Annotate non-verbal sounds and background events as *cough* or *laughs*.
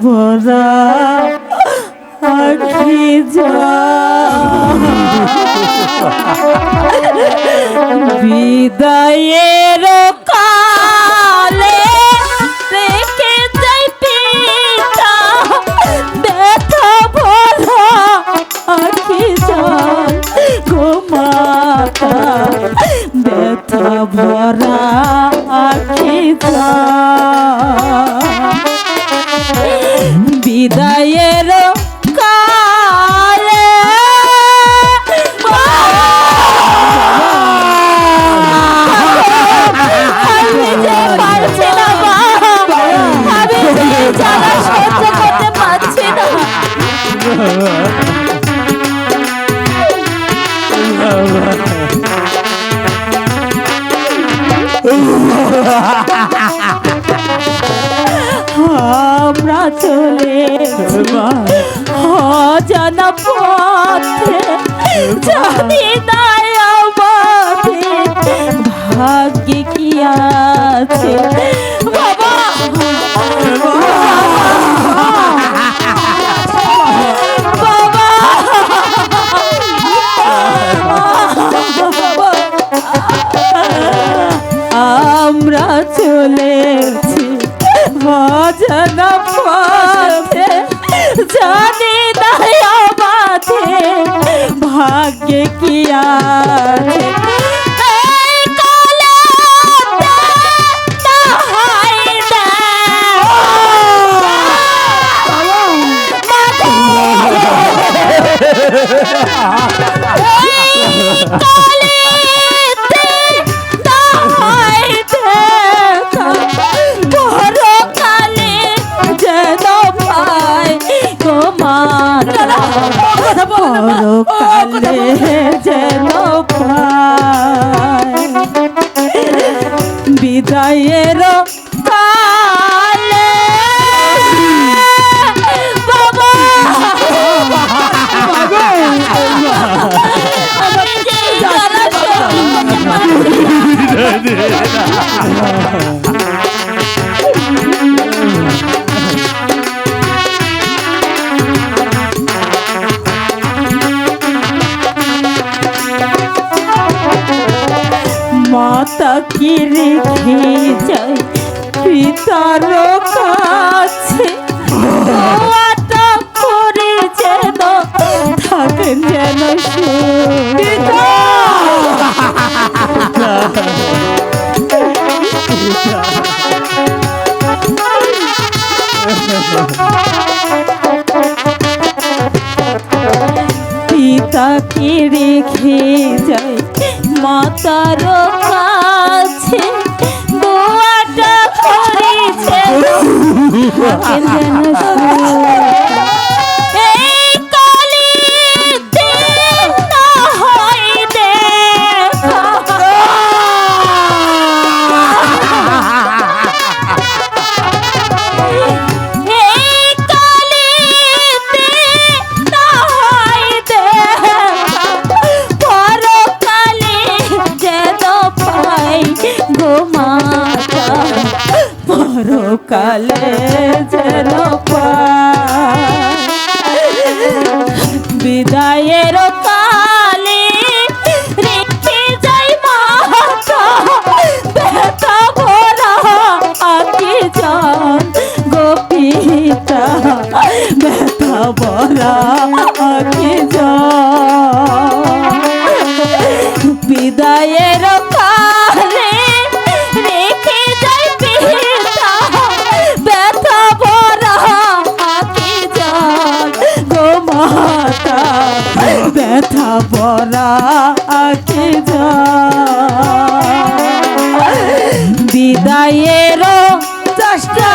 ভরা আখি বিদায়ের কালে রেখে যাই পিতা ব্যথা ভরা আখি জল ঘুমাতা ব্যথা ভরা বিদায়ের কালে। আমি যে পারছি না। *laughs* চলে অজানা পথে না আমাদের ভাগ্যে কি আছে আমরা চলেছি অজানা পথে। জানি দায় আমাদের ভাগ্যে কি পরকালে যেন পায় বিদায়ের কালে কি রেখে যায় পিতার কাছে করে যেন থাকেন যেন পিতা! পিতাকে রেখে যায় মাতার কাছে দোয়াটা করেছে *laughs* যেন পরকালে যেন পাই। ব্যথা ভরা আগে বিদায়ের চেষ্টা।